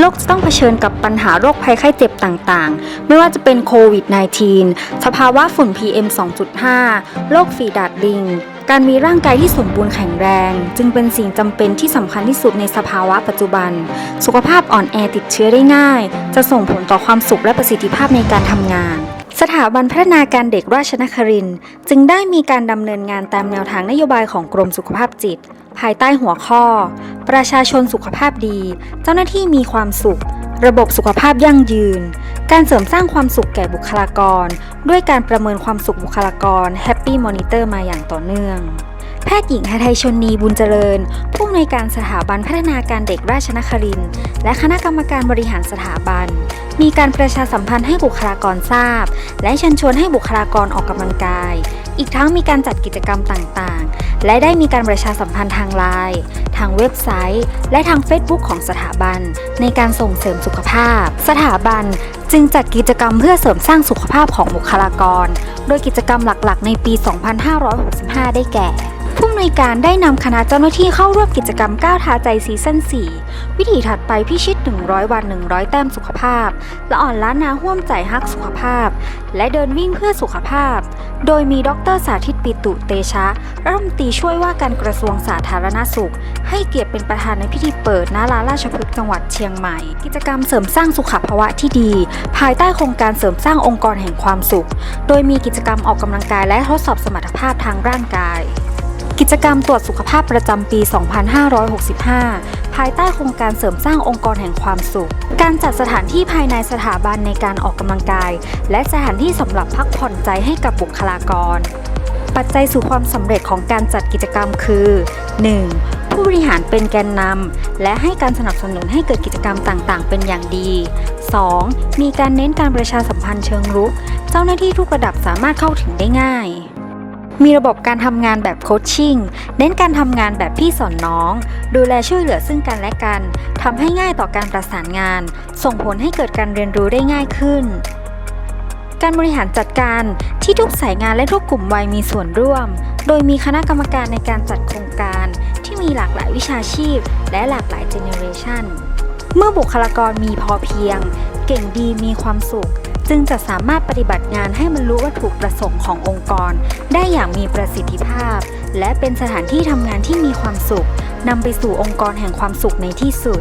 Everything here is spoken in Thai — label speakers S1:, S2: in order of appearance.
S1: โลกจะต้องเผชิญกับปัญหาโรคภัยไข้เจ็บต่างๆ ไม่ว่าจะเป็นโควิด -19 สภาวะฝุ่น PM 2.5 โรคฝีดาดลิง การมีร่างกายที่สมบูรณ์แข็งแรง จึงเป็นสิ่งจำเป็นที่สำคัญที่สุดในสภาวะปัจจุบัน สุขภาพอ่อนแอติดเชื้อได้ง่าย จะส่งผลต่อความสุขและประสิทธิภาพในการทำงาน สถาบันพัฒนาการเด็กราชนครินทร์จึงได้มีการดำเนินงานตามแนวทางนโยบายของกรมสุขภาพจิต ภายใต้หัวข้อ ประชาชนสุขภาพดี เจ้าหน้าที่มีความสุข ระบบสุขภาพยั่งยืน การเสริมสร้างความสุขแก่บุคลากร ด้วยการประเมินความสุขบุคลากร Happy Monitor มาอย่างต่อเนื่องแพทย์หญิงหทัยชนนีบุญเจริญ ผู้อำนวยการสถาบันพัฒนาการเด็กราชนครินทร์และคณะกรรมการบริหารสถาบัน มีการประชาสัมพันธ์ให้บุคลากรทราบ และเชิญชวนให้บุคลากรออกกำลังกาย อีกทั้งมีการจัดกิจกรรมต่างๆ และได้มีการประชาสัมพันธ์ทางไลน์ทางเว็บไซต์ และทาง Facebook ของสถาบัน ในการส่งเสริมสุขภาพ สถาบันจึงจัดกิจกรรมเพื่อเสริมสร้างสุขภาพของบุคลากร โดยกิจกรรมหลักๆ ในปี 2565 ได้แก่ ผู้อำนวยการได้นำคณะเจ้าหน้าที่เข้าร่วมกิจกรรมก้าวท้าใจซีซั่น4 วิถีถัดไปพิชิต 100 วัน 100 แต้มสุขภาพ และอ่อนล้านนาห่วมใจฮักสุขภาพ และเดินวิ่งเพื่อสุขภาพ โดยมีดรสาธิตปิตุเตชะรัฐมนตรีช่วยว่าการกระทรวงสาธารณสุข ให้เกียรติเป็นประธานในพิธีเปิดณลานราชพฤกษ์จังหวัดเชียงใหม่ กิจกรรมเสริมสร้างสุขภาวะที่ดี ภายใต้โครงการเสริมสร้างองค์กรแห่งความสุข โดยมีกิจกรรมออกกำลังกายและทดสอบสมรรถภาพทางร่างกาย กิจกรรมตรวจสุขภาพประจำปี 2565 ภายใต้โครงการเสริมสร้างองค์กรแห่งความสุข การจัดสถานที่ภายในสถาบันในการออกกำลังกาย และสถานที่สำหรับพักผ่อนใจให้กับบุคลากร ปัจจัยสู่ความสำเร็จของการจัดกิจกรรมคือ 1. ผู้บริหารเป็นแกนนำและให้การสนับสนุนให้เกิดกิจกรรมต่างๆ เป็นอย่างดี 2. มีการเน้นการประชาสัมพันธ์เชิงรุก เจ้าหน้าที่ทุกระดับสามารถเข้าถึงได้ง่าย มีระบบการทำงานแบบโคชชิ่ง เน้นการทำงานแบบพี่สอนน้อง ดูแลช่วยเหลือซึ่งกันและกัน ทำให้ง่ายต่อการประสานงาน ส่งผลให้เกิดการเรียนรู้ได้ง่ายขึ้น การบริหารจัดการที่ทุกสายงานและทุกกลุ่มวัยมีส่วนร่วม โดยมีคณะกรรมการในการจัดโครงการที่มีหลากหลายวิชาชีพ และหลากหลายเจเนอเรชันเมื่อบุคลากรมีพอเพียง เก่งดีมีความสุข จึงจะสามารถปฏิบัติงานให้บรรลุวัตถุประสงค์ขององค์กร ได้อย่างมีประสิทธิภาพ และเป็นสถานที่ทำงานที่มีความสุขนำไปสู่องค์กรแห่งความสุขในที่สุด